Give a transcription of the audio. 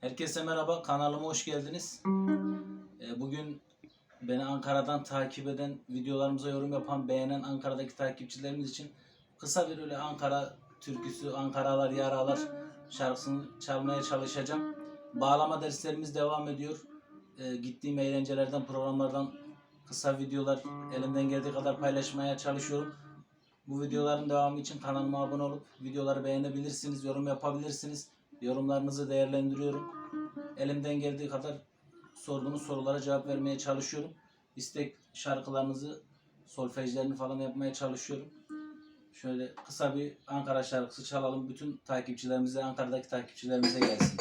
Herkese merhaba, kanalıma hoş geldiniz. Ee, Bugün beni Ankara'dan takip eden, videolarımıza yorum yapan, beğenen Ankara'daki takipçilerimiz için kısa bir öyle Ankara türküsü, Ankaralar Yaralar şarkısını çalmaya çalışacağım. Bağlama derslerimiz devam ediyor. Ee, Gittiğim eğlencelerden, programlardan kısa videolar elimden geldiği kadar paylaşmaya çalışıyorum. Bu videoların devamı için kanalıma abone olup videoları beğenebilirsiniz, yorum yapabilirsiniz. Yorumlarınızı değerlendiriyorum. Elimden geldiği kadar sorduğunuz sorulara cevap vermeye çalışıyorum. İstek şarkılarınızı, solfejlerini falan yapmaya çalışıyorum. Şöyle kısa bir Ankara şarkısı çalalım. Bütün takipçilerimize, Ankara'daki takipçilerimize gelsin.